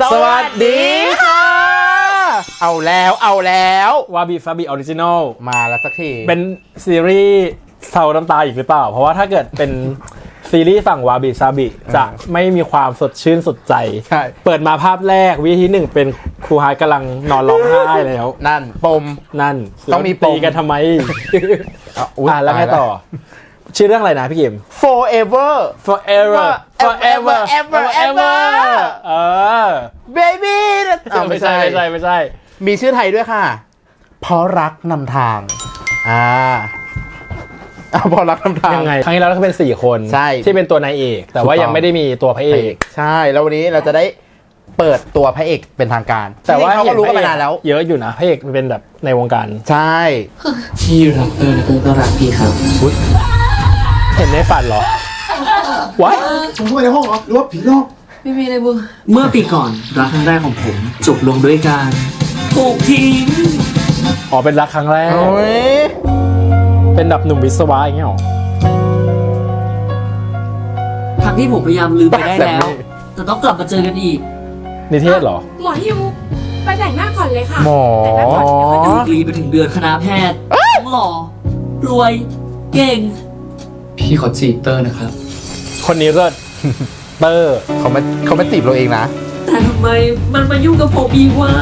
สวัสดีค่ะ เอาแล้วเอาแล้ววาบิฟาบิออริจินอลมาแล้วสักทีเป็นซีรีส์เศร้าน้ำตาอีกหรือเปล่า เพราะว่าถ้าเกิดเป็นซีรีส์ฝั่งวาบิซาบิจะไม่มีความสดชื่นสดใจ ใช่ เปิดมาภาพแรกวิธีหนึ่งเป็นครูฮายกำลังนอนร้องไห้แล้ว นั่นปม นั่นต้องมีแล้วตีปมกันทำไมะอุ๊ยอะแล้วไงตายต่อ ชื่อเรื่องอะไรนะพี่กิม forever forever Forever, ever, ever เออ baby อ้าวไม่ไม่ใช่ใช่ไม่ใช่ไม่ใช่ มีชื่อไทยด้วยค่ะ เพราะรักนำทาง อ่าเอาเพราะรักนำทางยังไง ครั้งที่แล้วก็เป็น 4 คนใช่ที่เป็นตัวนายเอก แต่ว่าถูกต้องยังไม่ได้มีตัวพระเอพระเอกกใช่ แล้ววันนี้เราจะได้เปิดตัวพระเอกเป็นทางการ แต่ว่าจริงๆเขาก็รู้กันมานานแล้ว เยอะอยู่นะพระเอกมันเป็นแบบในวงการ ใช่ พี่รักเตอร์และเตอร์ก็รักพี่ครับ เห็นในฝันเหรอวะผมเข้าไปในห้องเหรอหรือว่าผีหลอกไม่มีอะไรบุเมื่อปีก่อนรักครั้งแรกของผมจบลงด้วยการถูกทิ้งอ๋อเป็นรักครั้งแรกโอ้ยเป็นแบบหนุ่มวิศวะอย่างเงี้ยเหรอ ทั้งที่ผมพยายามลืมไปได้แล้วแต่ต้องกลับมาเจอกันอีกนิเทศเหรอ หมอฮิวไปแต่งหน้าก่อนเลยค่ะหมอ แต่งหน้าก่อนเดี๋ยวค่อยดีดูกรีไปถึงเดือนคณะแพทย์ทั้งหล่อรวย เก่ง พี่ขอจีบเตอร์นะครับ คนนี้เลิศ เตอร์เขามาเขามาจีบเราเองนะ แต่ทำไมมันมายุ่งกับผมอีกวะ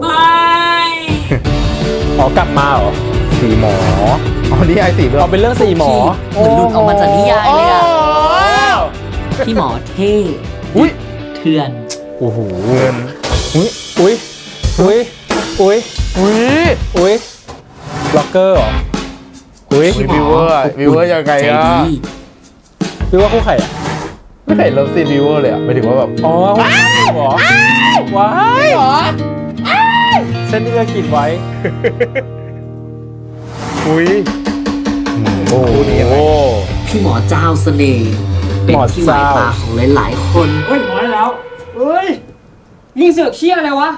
ไม่อ๋อกลับมาเหรอสีหมออ๋อนี่ไอสีเรื่อเอางเป็นเรื่องสี่หมอมันหลุดออกมาจากนิยายเลยอะโพี่หมอเท่อุ้ยเถื่อน โอ้โหเงินอุ้ยอุ้ยอุ้ยอุ้ยอุ้ยอุ้ยล็อกเกอร์เหรอ อุ้ยอุ๊ยวิวเวอร์อะวิวเวอร์ยังไงใจอะดีพี่ว่าคู่ใครอะไม่เคยเลิฟซีนวิวเวอร์เลยอะหมายถึงว่าแบบอ๋อคู่เหรอว้ายเหรอเส้นที่เลือกขีดไว้ อุ้ยโอ้โหนี่ยังไงโอ้พี่หมอเจ้าเสน่ห์เป็นหมอที่หมายเจ้า ตาของหลายๆ คน เฮ้ยหมอได้แล้วเฮ้ยยิงเสือกเชี่ยอะไรวะ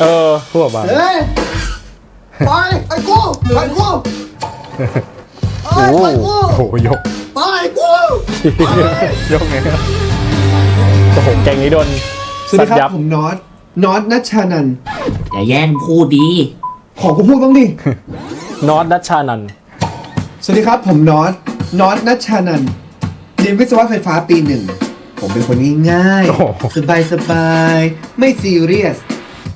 เออคู่แบบเฮ้ย ไปไปกูไปกูเอ้ยไปกูโอ้โหยกไปกูยกไงโอ้โหแกงนี้โดนสวัสสัดีตคยัรับบผมน็อตน็อตนัชชานันท์อย่าแย่งพูดดีขอกูพูดบ้างดินอตดัชชานันสวัสดีครับผมน็อตน็อตนัชชานันท์เรียนวิศวะไฟฟ้าปีหนึ่งผมเป็นคนง่ายโอ้โหๆสบายสบายๆไม่ซีเรียส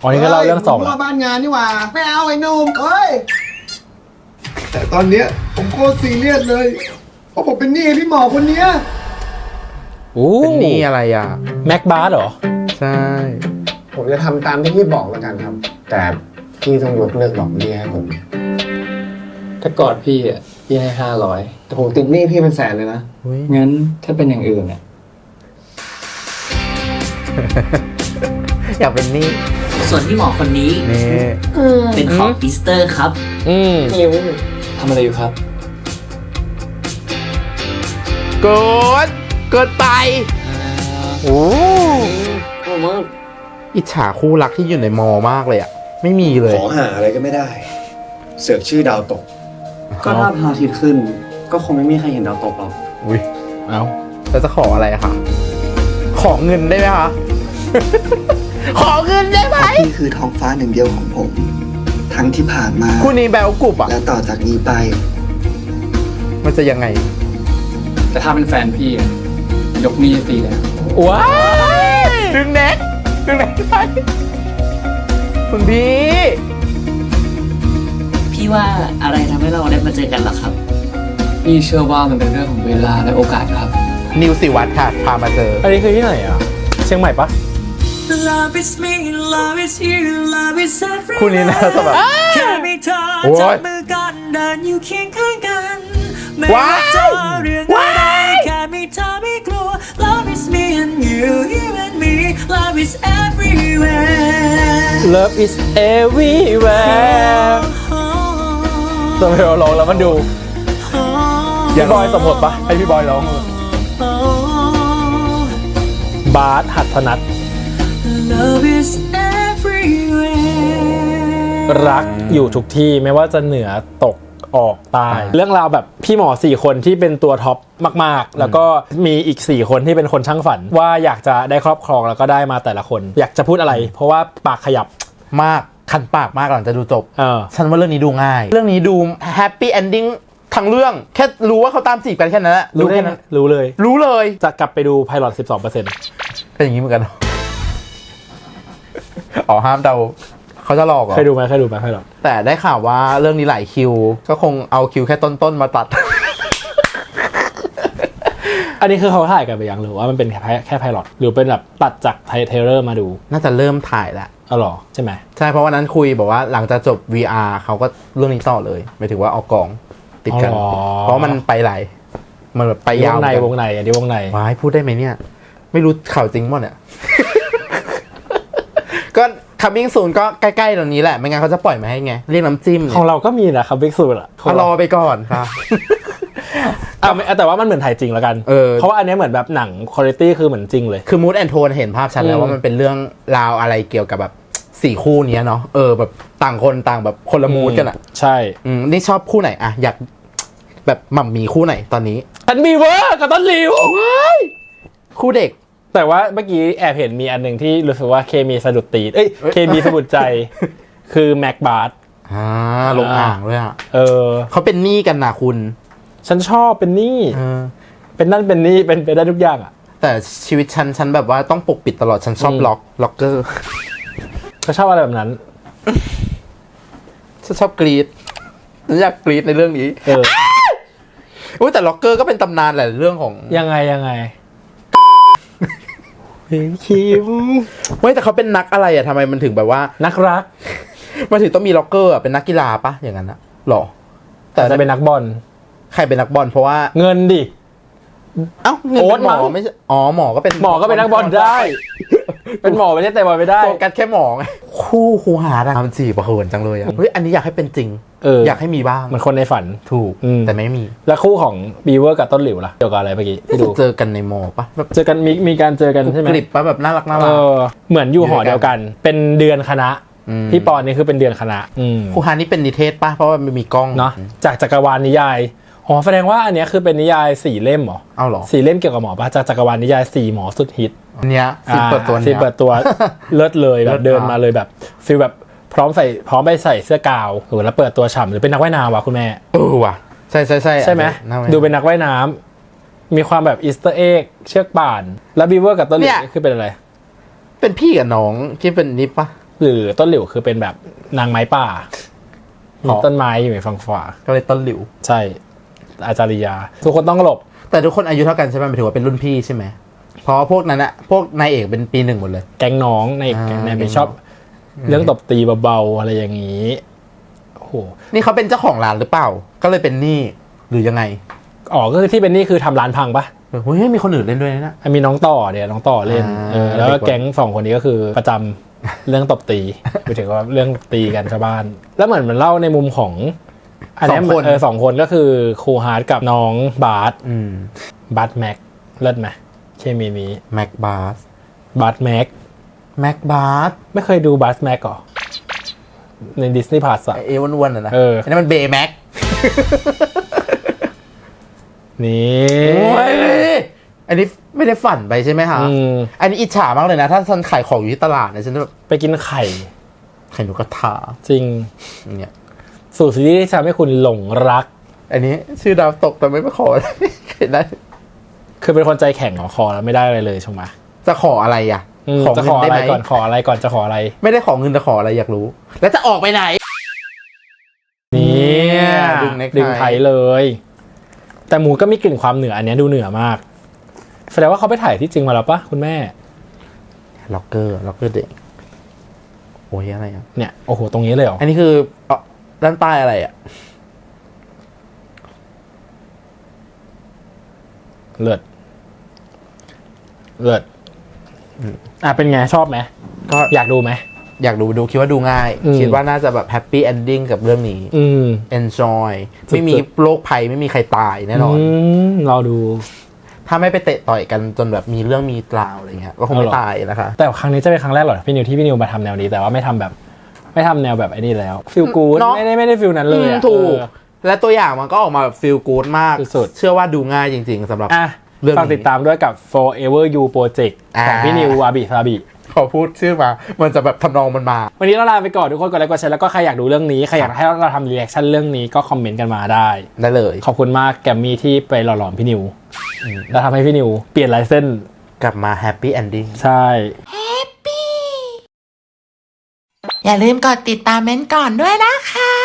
อ๋อนี่ก็เล่าเรื่องสองผมละว่าบ้านงานนี่หว่า ไม่เอาไอ้หนุ่มเอ้ย แต่ตอนเนี้ยผมโคตรซีเรียสเลย เพราะผมเป็นหนี้พี่หมอคนเนี้ย โอ้เป็นนี่อะไรอะ แม็กบาร์เหรอ ใช่ ผมจะทำตามที่พี่บอกแล้วกันครับ แต่พี่ต้องยกเลิกดอกเบี้ยให้ผม ถ้ากอดพี่อะพี่ให้ห้าร้อยแต่ผมติดหนี้พี่เป็นแสนเลยนะ งั้นถ้าเป็นอย่างอื่นเนี่ยอยากเป็นนี่ ส่วนพี่หมอคนนี้นี่เป็นของปิสเตอร์ครับ อืมทำอะไรอยู่ครับเกินเกินไปโอ้ผมว่าอิจฉาคู่รักที่อยู่ในมอมากเลยอะ ไม่มีเลย ขอหาอะไรก็ไม่ได้ เสือกชื่อดาวตก ก็ถ้าพระอาทิตย์ขึ้น ก็คงไม่มีใครเห็นดาวตกหรอกอุ้ยเอาแล้วจะขออะไรอะคะขอเงินได้ไหมคะ ขอเงินได้ไหมพี่คือท้องฟ้าหนึ่งเดียวของผม ทั้งที่ผ่านมา คู่นี้แบลกรุบอะ และต่อจากนี้ไป มันจะยังไง แต่ถ้าเป็นแฟนพี่อะยกหนี้ให้ฟรีเลย ว้ายดึงแน็กดึงแน็กไปคุณพี่ พี่ว่าอะไรทำให้เราได้มาเจอกันล่ะครับ พี่เชื่อว่ามันเป็นเรื่องของเวลาและโอกาสครับ นิวสิวัตรค่ะ พามาเจอ อันนี้คือที่ไหนอะ เชียงใหม่ปะ Love is me love is you love is everyone คู่นี้นะจะแบบแค่มีเธอโอ้ยจับมือกันเดินอยู่เคียงข้างกันไม่ว้าว่ายเจอเรื่องอะไรแค่มีเธอไม่กลัว Love is me and you you and me love is everywhere Love is everywhere จะไปร้องแล้วมันดู พี่บอยสมบทปะให้พี่บอยร้อง บาสหัตถนัด Love is everywhere รักอยู่ทุกที่ไม่ว่าจะเหนือตกออกตายเรื่องราวแบบพี่หมอสี่คนที่เป็นตัวท็อปมาก ๆ แล้วก็มีอีกสี่คนที่เป็นคนช่างฝัน ว่าอยากจะได้ครอบครองแล้วก็ได้มาแต่ละคน อยากจะพูดอะไร เพราะว่าปากขยับมากคันปากมากหลังจะดูจบเออฉันว่าเรื่องนี้ดูง่าย เรื่องนี้ดูแฮปปี้เอนดิ้งทั้งเรื่อง แค่รู้ว่าเขาตามจีบกันแค่นั้นแหละรู้แค่แค่นั้นรู้เลย รู้เลยจะกลับไปดูไพลอต12%เเป็นอย่างนี้เหมือนกันเหร ออ๋อห้ามเดาเขาจะหลอกเหรอคยดูไหมเคยดูไหมไพลอตแต่ได้ข่าวว่าเรื่องนี้หลายคิว ก็คงเอาคิวแค่ต้นๆมาตัด อันนี้คือเขาถ่ายกันไปยังหรือว่ามันเป็นแค่แค่ไพลอตหรือเป็นแบบตัดจากไทเทเลอร์มาดูน่าจะเริ่มถ่ายแล้วเอาหรอใช่ไหมใช่เพราะวันนั้นคุยบอกว่าหลังจากจบ VR เขาก็เรื่องนี้ต่อเลยหมายถึงว่าเอากองติดกัน อ๋อ เพราะมันไปไหลายมันแบบไปวยาวงในเหมืวอนงกันในอันนี้วงในว้ายพูดได้ไหมเนี่ย ไม่รู้ข่าวจริงหมดเนี่ย ก็คัมมิ่งซูนก็ใกล้ๆตรงนี้แหละ ไม่งั้นเขาจะปล่อยมาให้ไง เรียกน้ำจิ้มของเราก็มีนะครับบิ๊กซูดอะเขารอไปก่อนค่ะ อะไม่แต่ว่ามันเหมือนถ่ายจริงแล้วกันเออเพราะว่าอันเนี้ยเหมือนแบบหนังคุณภาพคือเหมือนจริงเลย คือมูดแอนโทนเห็นภาพชัดแล้วอืมว่ามันเป็นเรื่องราวอะไรเกี่ยวกับแบบสี่คู่เนี้ยเนาะเออแบบต่างคนต่างแบบคนละมูดกันอะใช่อืมนี่ชอบคู่ไหนอะอยากแบบหม่ำหมีคู่ไหนตอนนี้ทันบีเวอร์กับต้นหลิวคู่เด็ก แต่ว่าเมื่อกี้แอบเห็นมีอันหนึ่งที่รู้สึกว่าเคมีสะดุดตีนเอ้ยเอ้ยเคมีสะดุดใจ คือแม็กบาร์อ่าลงอ่างด้วยอะเออเขาเป็นหนี้กันนะคุณ ฉันชอบเป็นนี่เออเป็นนั่นเป็นนี่เป็นไปได้ทุกอย่างอะ แต่ชีวิตฉันฉันแบบว่าต้องปกปิดตลอดฉันชอบอืมล็อกล็อกเกอร์ก็ชอบอะไรแบบนั้นฉันชอบกรีดฉันอยากกรีดในเรื่องนี้เอออุ้ยแต่ล็อกเกอร์ก็เป็นตำนานแหละเรื่องของยังไงยังไง คิมไม่แต่เขาเป็นนักอะไรอะทำไมมันถึงแบบว่า นักรัก มันถึงต้องมีล็อกเกอร์อะเป็นนักกีฬาปะอย่างนั้นอะหรอ แต่แต่จะเป็นนักบอล ใครเป็นนักบอลเพราะว่า เงินดิ เอ้าเงินโอ๊เป็ตนหมอมั้ง ไม่ใช่อ๋อหมอก็เป็นหมอก็เป็นนักบอลได้ เป็นหมอไม่ได้แต่บอลไม่ได้ โฟกัสแค่หมอไงคู่ครูหาทำจีบประเหินจังเลยอะเฮ้ยอันนี้อยากให้เป็นจริง เอออยากให้มีบ้างเหมือนคนในฝัน ถูกอืม แต่ไม่มีแล้วคู่ของบีเวอร์กับต้นหลิวล่ะเกี่ยวกับอะไรเมื่อกี้ที่ดูเจอกันในมอปะแบบเจอกันมีมีการเจอกันใช่ไหมกริบปะแบบน่ารักน่าเอรัก อเหมือนอยู่หอเดียวกัน เป็นเดือนคณะอืม พี่ปอนนี่คือเป็นเดือนคณะอืม ครูฮานี่เป็นนิเทศปะเพราะว่ามันมีกล้องเนาะจากจักรวาลนิยายอ๋อแสดงว่าอันเนี้ยคือเป็นนิยายสี่เล่มเหรอเอาเหรอสี่เล่มเกี่ยวกับหมอปะจากจักรวาลนิยายสี่หมอสุดฮิตอันเนี้ยซีนเปิดตัวอ่าเนี้ซียนเปิดตัว เลิศเลยแบเลิบศเดินมากมาเลยแบบฟีลแบบ พร้อมใส่พร้อมไปใส่เสื้อกาวโหแล้วเปิดตัวฉ่ำหรือเป็นนักว่ายน้ำวะคุณแม่ เออว่ะใช่ใช่ใช่ใช่ไหมน่าดูเป็นนักว่ายน้ำมีความแบบอีสเตอร์เอ็กเชือกป่าน แล้วบีเวอร์กับต้นหลิวนี่คือเป็นอะไร เป็นพี่กับน้องที่เป็นนิปปะ หรือต้นหลิวคือเป็นแบบนางไม้ป่าอ๋อมีต้นไม้อยู่ในฝั่งขวาก็เลยต้นหลิว ใช่ อาจาริยา ทุกคนต้องหลบ แต่ทุกคนอายุเท่ากันใช่ไหมหมายถึงว่าเป็นรุ่นพี่ใช่ไหมเพราะว่าพวกนั้นอะพวกนายเอกเป็นปีหนึ่งหมดเลย แก๊งน้องในอ่าแก๊งในแก๊งไปน้อง ชอบ เรื่องตบตีเบาๆอะไรอย่างนี้โอ้โหนี่เขาเป็นเจ้าของร้านหรือเปล่า ก็เลยเป็นหนี้หรือยังไงอ๋อก็คือที่เป็นนี่คือทำร้านพังปะเออเฮ้ยมีคนอื่นเล่นด้วยนะมีน้องต่อเนี่ยน้องต่อเล่นอ่าเออแล้วก็เด็กกว่าแก๊งสองคนนี้ก็คือประจำเรื่องตบตีไปถึงว่าเรื่องตีกันชาวบ้าน แล้วเหมือนมันเล่าในมุมของอันเนี้ยเออสองคนก็คือครูฮาร์ดกับน้องบาร์สอืมบาร์สแม็กเลิศไหมเคมีนี้แม็กบาสบาร์สแม็ก แม็กบาสไม่เคยดูบาร์สแม็กหรอ ในดิสนีย์พาสอะเอวันวันๆอะนะเออ นนั้นมันเบย์แม็กนี่โอ้ยอันนี้ไม่ได้ฝันไปใช่ไหมคะอืมอันนี้อิจฉามากเลยนะ ถ้าฉันขายของอยู่ที่ตลาดเนี่ยฉันจะแบบไปกินไข่ ไข่นกกระทาจริงเนี่ย สู่ซีรีส์ที่ทำให้คุณหลงรัก อันนี้ชื่อดาวตกแต่ไม่ไปขอเห็นได้คือเป็นคนใจแข็งของคอแล้วไม่ได้อะไรเลยใช่ไหมจะขออะไรอะอืม ขอจะเงิขอนได้อะไรไหมก่อนขออะไรก่อนจะขออะไร ไม่ได้ขอเงินแต่ขออะไรอยากรู้ แล้วจะออกไปไหนเนี่ยดึงเน็กไทดึงไทยเลย แต่หมูก็มีกลิ่นความเหนืออันเนี้ยดูเหนือมาก แสดงว่าเขาไปถ่ายที่จริงมาแล้วปะคุณแม่ล็อกเกอร์ล็อกเกอร์เด็กโอ้ยอะไรอะเนี่ยโอ้โหตรงนี้เลยเหรออันนี้คือเอ่อด้านใต้อะไรอะเลิศเลิศ อะเป็นไงชอบไหมก็อยากดูไหมอยากดูดูคิดว่าดูง่ายอืมคิดว่าน่าจะแบบแฮปปี้เอนดิ้งกับเรื่องนี้อืม enjoy สุดๆไม่มีโรคภัยไม่มีใครตายแน่นอนมรอดู ถ้าไม่ไปเตะต่อยกันจนแบบมีเรื่องมีตราวอะไรเงี้ยก็คงไม่เอาเหรอตายนะคะ แต่ครั้งนี้จะเป็นครั้งแรกเหรอพี่นิวที่พี่นิวมาทำแนวนี้แต่ว่าไม่ทำแบบ ไม่ทำแนวแบบไอ้นี่แล้วฟิลกูดเนอะไม่ได้ไม่ได้ฟิลนั้นเลยอือะมถูกเออและตัวอย่างมันก็ออกมาแบบฟีลกู๊ดมากสุดๆเชื่อว่าดูง่ายจริง ๆสำหรับอะ เรื่องนี้ฝากติดตามด้วยกับ Forever You Project ของอ่าพี่นิววาบิซาบิพอพูดชื่อมา มันจะแบบทำนองมันมา วันนี้เราลาไปก่อนทุกคนกดไลค์กดแชร์แล้วก็ใครอยากดูเรื่องนี้ ใครอยากให้เราทำรีแอคชั่นเรื่องนี้ก็คอมเมนต์กันมาได้ ได้เลย ขอบคุณมากแกมมี่ที่ไปหล่อหลอมพี่นิว แล้วทำให้พี่นิว เปลี่ยนลายเส้น กลับมาแฮปปี้เอนดิ้ง ใช่อย่าลืมกดติดตามเม้นท์ก่อนด้วยนะคะ